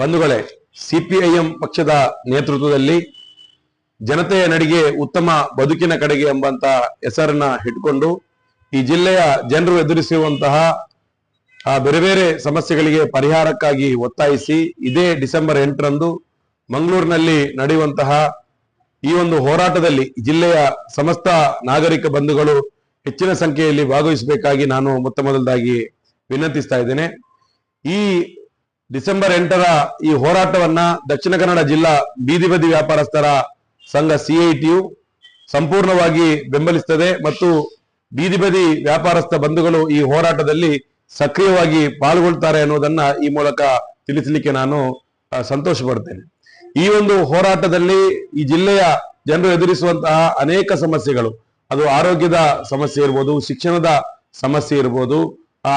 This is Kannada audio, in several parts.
ಬಂಧುಗಳೇ, ಸಿಪಿಐಎಂ ಪಕ್ಷದ ನೇತೃತ್ವದಲ್ಲಿ ಜನತೆಯ ನಡಿಗೆ ಉತ್ತಮ ಬದುಕಿನ ಕಡೆಗೆ ಎಂಬಂತ ಹೆಸರನ್ನ ಇಟ್ಕೊಂಡು ಈ ಜಿಲ್ಲೆಯ ಜನರು ಎದುರಿಸುವಂತಹ ಆ ಬೇರೆ ಬೇರೆ ಸಮಸ್ಯೆಗಳಿಗೆ ಪರಿಹಾರಕ್ಕಾಗಿ ಒತ್ತಾಯಿಸಿ ಇದೇ ಡಿಸೆಂಬರ್ ಎಂಟರಂದು ಮಂಗಳೂರಿನಲ್ಲಿ ನಡೆಯುವಂತಹ ಈ ಒಂದು ಹೋರಾಟದಲ್ಲಿ ಜಿಲ್ಲೆಯ ಸಮಸ್ತ ನಾಗರಿಕ ಬಂಧುಗಳು ಹೆಚ್ಚಿನ ಸಂಖ್ಯೆಯಲ್ಲಿ ಭಾಗವಹಿಸಬೇಕಾಗಿ ನಾನು ಮೊತ್ತ ಮೊದಲದಾಗಿ ವಿನಂತಿಸ್ತಾ ಇದ್ದೇನೆ. ಈ ಡಿಸೆಂಬರ್ ಎಂಟರ ಈ ಹೋರಾಟವನ್ನ ದಕ್ಷಿಣ ಕನ್ನಡ ಜಿಲ್ಲಾ ಬೀದಿ ಬದಿ ವ್ಯಾಪಾರಸ್ಥರ ಸಂಘ ಸಿಐಟಿಯು ಸಂಪೂರ್ಣವಾಗಿ ಬೆಂಬಲಿಸುತ್ತದೆ ಮತ್ತು ಬೀದಿ ಬದಿ ವ್ಯಾಪಾರಸ್ಥ ಬಂಧುಗಳು ಈ ಹೋರಾಟದಲ್ಲಿ ಸಕ್ರಿಯವಾಗಿ ಪಾಲ್ಗೊಳ್ತಾರೆ ಅನ್ನೋದನ್ನ ಈ ಮೂಲಕ ತಿಳಿಸಲಿಕ್ಕೆ ನಾನು ಸಂತೋಷ ಪಡ್ತೇನೆ ಈ ಒಂದು ಹೋರಾಟದಲ್ಲಿ ಈ ಜಿಲ್ಲೆಯ ಜನರು ಎದುರಿಸುವಂತಹ ಅನೇಕ ಸಮಸ್ಯೆಗಳು. ಅದು ಆರೋಗ್ಯದ ಸಮಸ್ಯೆ ಇರ್ಬೋದು, ಶಿಕ್ಷಣದ ಸಮಸ್ಯೆ ಇರ್ಬೋದು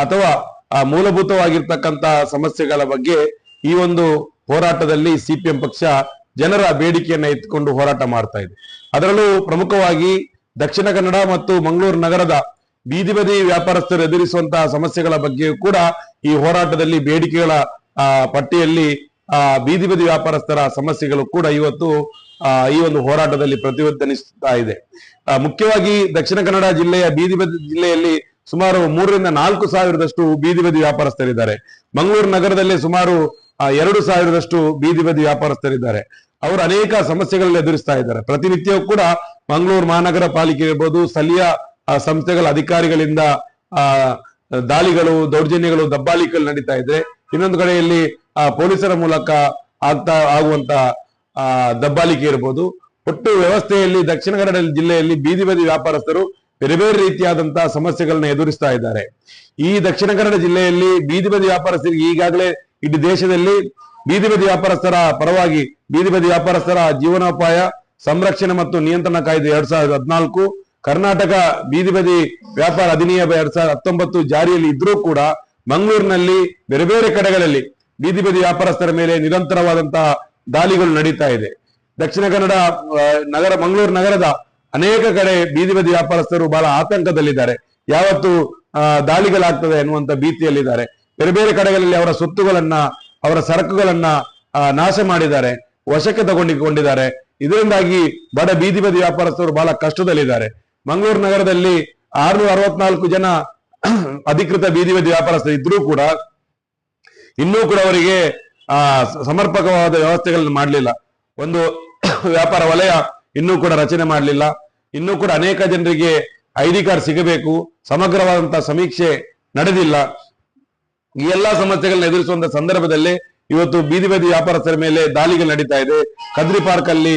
ಅಥವಾ ಆ, ಮೂಲಭೂತವಾಗಿರ್ತಕ್ಕಂತ ಸಮಸ್ಯೆಗಳ ಬಗ್ಗೆ ಈ ಒಂದು ಹೋರಾಟದಲ್ಲಿ ಸಿಪಿಎಂ ಪಕ್ಷ ಜನರ ಬೇಡಿಕೆಯನ್ನ ಎತ್ಕೊಂಡು ಹೋರಾಟ ಮಾಡ್ತಾ ಇದೆ. ಅದರಲ್ಲೂ ಪ್ರಮುಖವಾಗಿ ದಕ್ಷಿಣ ಕನ್ನಡ ಮತ್ತು ಮಂಗಳೂರು ನಗರದ ಬೀದಿ ಬದಿ ವ್ಯಾಪಾರಸ್ಥರು ಎದುರಿಸುವಂತಹ ಸಮಸ್ಯೆಗಳ ಬಗ್ಗೆಯೂ ಕೂಡ ಈ ಹೋರಾಟದಲ್ಲಿ ಬೇಡಿಕೆಗಳ ಆ, ಪಟ್ಟಿಯಲ್ಲಿ ಆ ಬೀದಿ ಬದಿ ವ್ಯಾಪಾರಸ್ಥರ ಸಮಸ್ಯೆಗಳು ಕೂಡ ಇವತ್ತು ಈ ಒಂದು ಹೋರಾಟದಲ್ಲಿ ಪ್ರತಿಪಾದನಿಸ್ತಾ ಇದೆ. ಮುಖ್ಯವಾಗಿ ದಕ್ಷಿಣ ಕನ್ನಡ ಜಿಲ್ಲೆಯ ಬೀದಿ ಬದಿ ಜಿಲ್ಲೆಯಲ್ಲಿ ಸುಮಾರು ಮೂರರಿಂದ ನಾಲ್ಕು ಸಾವಿರದಷ್ಟು ಬೀದಿ ಬದಿ ವ್ಯಾಪಾರಸ್ಥರಿದ್ದಾರೆ. ಮಂಗಳೂರು ನಗರದಲ್ಲಿ ಸುಮಾರು ಎರಡು ಸಾವಿರದಷ್ಟು ಬೀದಿ ಬದಿ ವ್ಯಾಪಾರಸ್ಥರಿದ್ದಾರೆ. ಅವರು ಅನೇಕ ಸಮಸ್ಯೆಗಳನ್ನು ಎದುರಿಸ್ತಾ ಇದ್ದಾರೆ. ಪ್ರತಿನಿತ್ಯವೂ ಕೂಡ ಮಂಗಳೂರು ಮಹಾನಗರ ಪಾಲಿಕೆ ಇರ್ಬೋದು, ಸ್ಥಳೀಯ ಸಂಸ್ಥೆಗಳ ಅಧಿಕಾರಿಗಳಿಂದ, ಆ, ದಾಳಿಗಳು, ದೌರ್ಜನ್ಯಗಳು, ದಬ್ಬಾಳಿಕೆಗಳು ನಡೀತಾ ಇದೆ ಇನ್ನೊಂದು ಕಡೆಯಲ್ಲಿ ಪೊಲೀಸರ ಮೂಲಕ ಆಗ್ತಾ ಆಗುವಂತ ದಬ್ಬಾಳಿಕೆ ಇರ್ಬೋದು. ಒಟ್ಟು ವ್ಯವಸ್ಥೆಯಲ್ಲಿ ದಕ್ಷಿಣ ಕನ್ನಡ ಜಿಲ್ಲೆಯಲ್ಲಿ ಬೀದಿ ಬದಿ ವ್ಯಾಪಾರಸ್ಥರು ಬೇರೆ ಬೇರೆ ರೀತಿಯಾದಂತಹ ಸಮಸ್ಯೆಗಳನ್ನ ಎದುರಿಸ್ತಾ ಇದ್ದಾರೆ. ಈ ದಕ್ಷಿಣ ಕನ್ನಡ ಜಿಲ್ಲೆಯಲ್ಲಿ ಬೀದಿ ಬದಿ ವ್ಯಾಪಾರಸ್ಥರಿಗೆ ಈಗಾಗಲೇ ಇಡೀ ದೇಶದಲ್ಲಿ ಬೀದಿ ಬದಿ ವ್ಯಾಪಾರಸ್ಥರ ಪರವಾಗಿ ಬೀದಿ ಬದಿ ವ್ಯಾಪಾರಸ್ಥರ ಜೀವನೋಪಾಯ, ಸಂರಕ್ಷಣೆ ಮತ್ತು ನಿಯಂತ್ರಣ ಕಾಯ್ದೆ ಎರಡ್ ಸಾವಿರದ ಹದಿನಾಲ್ಕು, ಕರ್ನಾಟಕ ಬೀದಿ ಬದಿ ವ್ಯಾಪಾರ ಅಧಿನಿಯಮ ಎರಡ್ ಸಾವಿರದ ಹತ್ತೊಂಬತ್ತು ಜಾರಿಯಲ್ಲಿ ಇದ್ರೂ ಕೂಡ ಮಂಗಳೂರಿನಲ್ಲಿ ಬೇರೆ ಬೇರೆ ಕಡೆಗಳಲ್ಲಿ ಬೀದಿ ಬದಿ ವ್ಯಾಪಾರಸ್ಥರ ಮೇಲೆ ನಿರಂತರವಾದಂತಹ ದಾಳಿಗಳು ನಡೀತಾ ಇದೆ. ದಕ್ಷಿಣ ಕನ್ನಡ ನಗರ, ಮಂಗಳೂರು ನಗರದ ಅನೇಕ ಕಡೆ ಬೀದಿ ಬದಿ ವ್ಯಾಪಾರಸ್ಥರು ಬಹಳ ಆತಂಕದಲ್ಲಿದ್ದಾರೆ. ಯಾವತ್ತು ದಾಳಿಗಳಾಗ್ತದೆ ಎನ್ನುವಂತ ಭೀತಿಯಲ್ಲಿದ್ದಾರೆ. ಬೇರೆ ಬೇರೆ ಕಡೆಗಳಲ್ಲಿ ಅವರ ಸೊತ್ತುಗಳನ್ನ, ಅವರ ಸರಕುಗಳನ್ನ ನಾಶ ಮಾಡಿದ್ದಾರೆ, ವಶಕ್ಕೆ ತಗೊಂಡಿಕೊಂಡಿದ್ದಾರೆ. ಇದರಿಂದಾಗಿ ಬಡ ಬೀದಿ ಬದಿ ವ್ಯಾಪಾರಸ್ಥರು ಬಹಳ ಕಷ್ಟದಲ್ಲಿದ್ದಾರೆ. ಮಂಗಳೂರು ನಗರದಲ್ಲಿ ಆರ್ನೂರ ಅರವತ್ನಾಲ್ಕು ಜನ ಅಧಿಕೃತ ಬೀದಿ ಬದಿ ವ್ಯಾಪಾರಸ್ಥರು ಇದ್ರೂ ಕೂಡ, ಇನ್ನೂ ಕೂಡ ಅವರಿಗೆ, ಆ, ಸಮರ್ಪಕವಾದ ವ್ಯವಸ್ಥೆಗಳನ್ನು ಮಾಡಲಿಲ್ಲ. ಒಂದು ವ್ಯಾಪಾರ ವಲಯ ಇನ್ನೂ ಕೂಡ ರಚನೆ ಮಾಡಲಿಲ್ಲ. ಇನ್ನೂ ಕೂಡ ಅನೇಕ ಜನರಿಗೆ ಐ ಕಾರ್ಡ್ ಸಿಗಬೇಕು. ಸಮಗ್ರವಾದಂತಹ ಸಮೀಕ್ಷೆ ನಡೆದಿಲ್ಲ. ಈ ಎಲ್ಲಾ ಸಮಸ್ಯೆಗಳನ್ನ ಎದುರಿಸುವಂತ ಸಂದರ್ಭದಲ್ಲಿ ಇವತ್ತು ಬೀದಿ ಬದಿ ವ್ಯಾಪಾರಸ್ಥರ ಮೇಲೆ ದಾಳಿಗಳು ನಡೀತಾ ಇದೆ. ಕದ್ರಿ ಪಾರ್ಕ್ ಅಲ್ಲಿ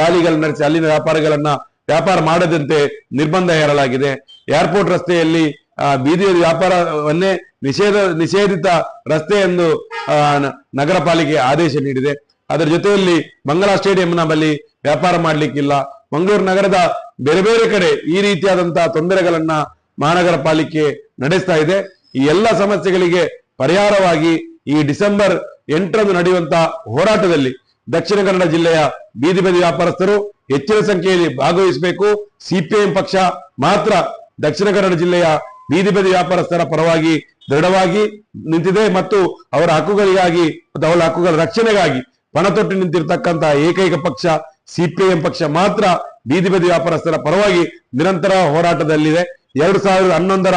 ದಾಳಿಗಳು ನಡೆಸಿ ಅಲ್ಲಿನ ವ್ಯಾಪಾರಿಗಳನ್ನ ವ್ಯಾಪಾರ ಮಾಡದಂತೆ ನಿರ್ಬಂಧ ಹೇರಲಾಗಿದೆ. ಏರ್ಪೋರ್ಟ್ ರಸ್ತೆಯಲ್ಲಿ ಬೀದಿ ಬದಿ ವ್ಯಾಪಾರವನ್ನೇ ನಿಷೇಧ, ನಿಷೇಧಿತ ರಸ್ತೆ ಎಂದು ನಗರ ಪಾಲಿಕೆ ಆದೇಶ ನೀಡಿದೆ. ಅದರ ಜೊತೆಯಲ್ಲಿ ಮಂಗಲ ಸ್ಟೇಡಿಯಂನ ಬಳಿ ವ್ಯಾಪಾರ ಮಾಡ್ಲಿಕ್ಕಿಲ್ಲ. ಮಂಗಳೂರು ನಗರದ ಬೇರೆ ಬೇರೆ ಕಡೆ ಈ ರೀತಿಯಾದಂತಹ ತೊಂದರೆಗಳನ್ನ ಮಹಾನಗರ ಪಾಲಿಕೆ ನಡೆಸ್ತಾ ಇದೆ. ಈ ಎಲ್ಲ ಸಮಸ್ಯೆಗಳಿಗೆ ಪರಿಹಾರವಾಗಿ ಈ ಡಿಸೆಂಬರ್ ಎಂಟರಂದು ನಡೆಯುವಂತಹ ಹೋರಾಟದಲ್ಲಿ ದಕ್ಷಿಣ ಕನ್ನಡ ಜಿಲ್ಲೆಯ ಬೀದಿ ಬದಿ ವ್ಯಾಪಾರಸ್ಥರು ಹೆಚ್ಚಿನ ಸಂಖ್ಯೆಯಲ್ಲಿ ಭಾಗವಹಿಸಬೇಕು. ಸಿಪಿಎಂ ಪಕ್ಷ ಮಾತ್ರ ದಕ್ಷಿಣ ಕನ್ನಡ ಜಿಲ್ಲೆಯ ಬೀದಿ ಬದಿ ವ್ಯಾಪಾರಸ್ಥರ ಪರವಾಗಿ ದೃಢವಾಗಿ ನಿಂತಿದೆ ಮತ್ತು ಅವರ ಹಕ್ಕುಗಳಿಗಾಗಿ ಮತ್ತು ಅವರ ಹಕ್ಕುಗಳ ರಕ್ಷಣೆಗಾಗಿ ಪಣತೊಟ್ಟು ನಿಂತಿರತಕ್ಕಂತಹ ಏಕೈಕ ಪಕ್ಷ ಸಿಪಿಎಂ ಪಕ್ಷ ಮಾತ್ರ ಬೀದಿ ಬದಿ ವ್ಯಾಪಾರಸ್ಥರ ಪರವಾಗಿ ನಿರಂತರ ಹೋರಾಟದಲ್ಲಿದೆ. ಎರಡು ಸಾವಿರದ ಹನ್ನೊಂದರ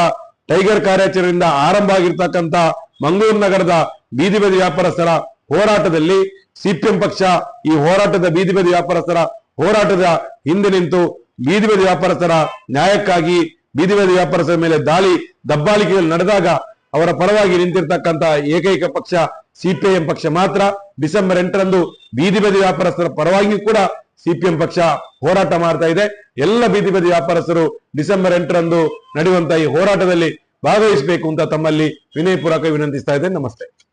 ಟೈಗರ್ ಕಾರ್ಯಾಚರಣೆಯಿಂದ ಆರಂಭ ಆಗಿರ್ತಕ್ಕಂತ ಮಂಗಳೂರು ನಗರದ ಬೀದಿ ಬದಿ ವ್ಯಾಪಾರಸ್ಥರ ಹೋರಾಟದಲ್ಲಿ ಸಿಪಿಎಂ ಪಕ್ಷ ಈ ಹೋರಾಟದ ಬೀದಿ ಬದಿ ವ್ಯಾಪಾರಸ್ಥರ ಹೋರಾಟದ ಹಿಂದೆ ನಿಂತು ಬೀದಿ ಬದಿ ವ್ಯಾಪಾರಸ್ಥರ ನ್ಯಾಯಕ್ಕಾಗಿ ಬೀದಿ ಬದಿ ವ್ಯಾಪಾರಸ್ಥರ ಮೇಲೆ ದಾಳಿ, ದಬ್ಬಾಳಿಕೆಗಳು ನಡೆದಾಗ ಅವರ ಪರವಾಗಿ ನಿಂತಿರ್ತಕ್ಕಂತ ಏಕೈಕ ಪಕ್ಷ ಸಿಪಿಐಎಂ ಪಕ್ಷ ಮಾತ್ರ ಡಿಸೆಂಬರ್ ಎಂಟರಂದು ಬೀದಿ ಬದಿ ವ್ಯಾಪಾರಸ್ಥರ ಪರವಾಗಿ ಕೂಡ ಸಿಪಿಎಂ ಪಕ್ಷ ಹೋರಾಟ ಮಾಡ್ತಾ ಇದೆ. ಎಲ್ಲ ಬೀದಿ ಬದಿ ವ್ಯಾಪಾರಸ್ಥರು ಡಿಸೆಂಬರ್ ಎಂಟರಂದು ನಡೆಯುವಂತಹ ಈ ಹೋರಾಟದಲ್ಲಿ ಭಾಗವಹಿಸಬೇಕು ಅಂತ ತಮ್ಮಲ್ಲಿ ವಿನಯಪೂರ್ವಕ ವಿನಂತಿಸ್ತಾ ಇದ್ದೇನೆ. ನಮಸ್ತೆ.